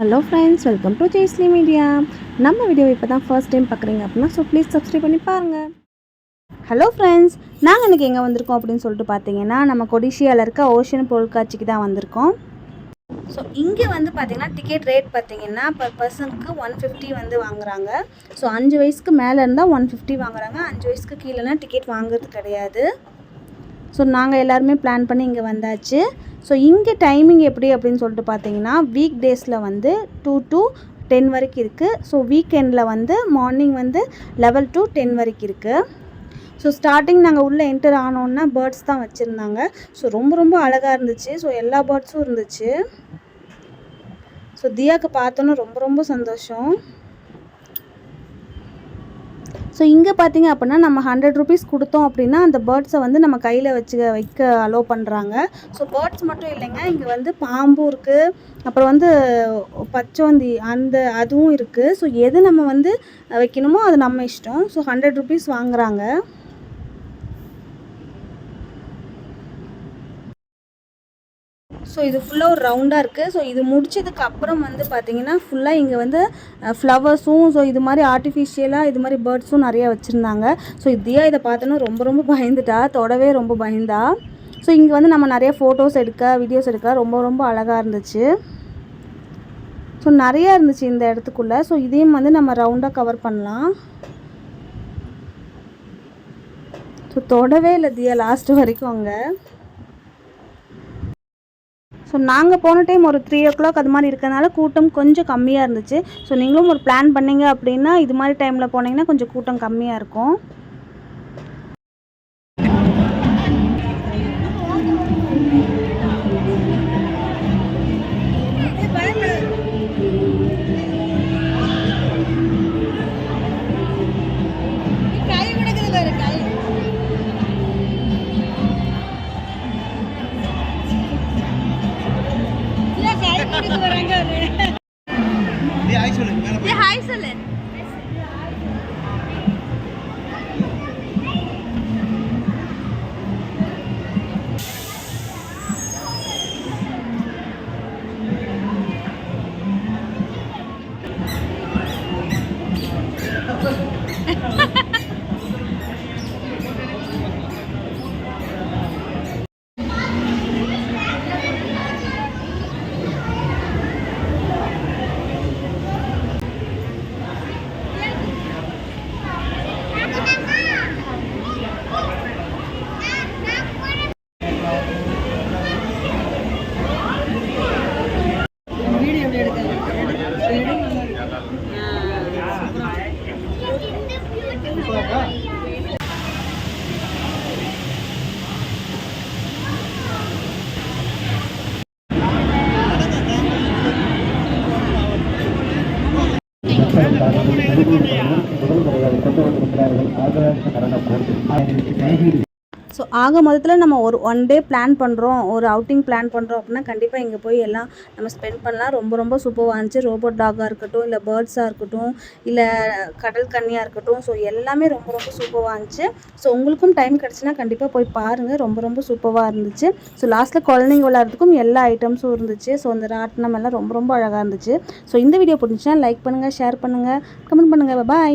Hello friends welcome to Jaisly media நம்ம video இப்போ தான் ஃபர்ஸ்ட் டைம் பார்க்குறீங்க அப்படின்னா ஸோ ப்ளீஸ் சப்ஸ்கிரைப் பண்ணி பாருங்கள் ஹலோ ஃப்ரெண்ட்ஸ் நாங்கள் இன்றைக்கி எங்கே வந்திருக்கோம் அப்படின்னு சொல்லிட்டு பார்த்தீங்கன்னா நம்ம கொடிஷியாவில் இருக்க ஓஷன் பொருட்காட்சிக்கு தான் வந்திருக்கோம். ஸோ இங்கே வந்து பார்த்தீங்கன்னா டிக்கெட் ரேட் பார்த்தீங்கன்னா பர் பர்சனுக்கு ஒன் ஃபிஃப்டி வந்து வாங்குறாங்க. ஸோ அஞ்சு வயசுக்கு மேலே இருந்தால் ஒன் ஃபிஃப்டி வாங்குறாங்க. அஞ்சு வயசுக்கு கீழேனா டிக்கெட் வாங்குறது கிடையாது. ஸோ நாங்கள் எல்லாருமே பிளான் பண்ணி இங்கே வந்தாச்சு. ஸோ இங்கே டைமிங் எப்படி அப்படின்னு சொல்லிட்டு பார்த்தீங்கன்னா வீக் டேஸில் வந்து டூ டு டென் வரைக்கும் இருக்குது ஸோ வீக்கெண்டில் வந்து மார்னிங் வந்து லெவல் டு டென் வரைக்கும் இருக்குது ஸோ ஸ்டார்டிங் நாங்கள் உள்ளே என்டர் ஆனோன்னா பேர்ட்ஸ் தான் வச்சுருந்தாங்க. ஸோ ரொம்ப ரொம்ப அழகாக இருந்துச்சு. ஸோ எல்லா பேர்ட்ஸும் இருந்துச்சு. ஸோ தியாவுக்கு பார்த்தோன்னே ரொம்ப ரொம்ப சந்தோஷம். ஸோ இங்கே பார்த்தீங்க அப்படின்னா நம்ம ஹண்ட்ரட் ருபீஸ் கொடுத்தோம் அப்படின்னா அந்த பேர்ட்ஸை வந்து நம்ம கையில் வச்சு வைக்க அலோவ் பண்ணுறாங்க ஸோ பேர்ட்ஸ் மட்டும் இல்லைங்க. இங்கே வந்து பாம்பும் இருக்குது அப்புறம் வந்து பச்சோந்தி அந்த அதுவும் இருக்குது ஸோ எது நம்ம வந்து வைக்கணுமோ அது நம்ம இஷ்டம். ஸோ ஹண்ட்ரட் ருபீஸ் வாங்குகிறாங்க ஸோ இது ஃபுல்லாக ஒரு ரவுண்டாக இருக்குது ஸோ இது முடிச்சதுக்கு அப்புறம் வந்து பார்த்தீங்கன்னா ஃபுல்லாக இங்கே வந்து ஃப்ளவர்ஸும் ஸோ இது மாதிரி ஆர்டிஃபிஷியலாக இது மாதிரி பேர்ட்ஸும் நிறையா வச்சுருந்தாங்க. ஸோ இதையா இதை பார்த்தோன்னா ரொம்ப ரொம்ப பயந்துட்டா. தொடவே ரொம்ப பயந்தா. ஸோ இங்கே வந்து நம்ம நிறைய ஃபோட்டோஸ் எடுக்க வீடியோஸ் எடுக்க ரொம்ப ரொம்ப அழகாக இருந்துச்சு. ஸோ நிறையா இருந்துச்சு இந்த இடத்துக்குள்ளே. ஸோ இதையும் வந்து நம்ம ரவுண்டாக கவர் பண்ணலாம். ஸோ தொடவே இல்லை தியா லாஸ்ட் வரைக்கும் அங்கே. ஸோ நாங்கள் போன டைம் ஒரு த்ரீ ஓ கிளாக் அது மாதிரி இருக்கிறதுனால கூட்டம் கொஞ்சம் கம்மியாக இருந்துச்சு. ஸோ நீங்களும் ஒரு பிளான் பண்ணிங்க அப்படின்னா இது மாதிரி டைமில் போனீங்கன்னா கொஞ்சம் கூட்டம் கம்மியாக இருக்கும். ஏய், ஹாய் சொல்லு மேல போய். ஹாய் சொல்லு ஸோ ஆக மொத்தத்தில் நம்ம ஒரு ஒன் டே பிளான் பண்ணுறோம் ஒரு அவுட்டிங் பிளான் பண்ணுறோம் அப்படின்னா கண்டிப்பாக இங்கே போய் எல்லாம் நம்ம ஸ்பெண்ட் பண்ணலாம். ரொம்ப ரொம்ப சூப்பராக இருந்துச்சு. ரோபோட் டாகாக இருக்கட்டும் இல்லை பேர்ட்ஸாக இருக்கட்டும் இல்லை கடல் கன்னியாக இருக்கட்டும். ஸோ எல்லாமே ரொம்ப ரொம்ப சூப்பராக இருந்துச்சு. ஸோ உங்களுக்கும் டைம் கிடச்சுன்னா கண்டிப்பாக போய் பாருங்கள் ரொம்ப ரொம்ப சூப்பராக இருந்துச்சு. ஸோ லாஸ்ட்டில் குழந்தைங்க விளையாடுறதுக்கும் எல்லா ஐட்டம்ஸும் இருந்துச்சு. ஸோ அந்த ராட்டினம் எல்லாம் ரொம்ப ரொம்ப அழகாக இருந்துச்சு. ஸோ இந்த வீடியோ பிடிச்சினா லைக் பண்ணுங்கள் ஷேர் பண்ணுங்கள் கமெண்ட் பண்ணுங்கள் பாய்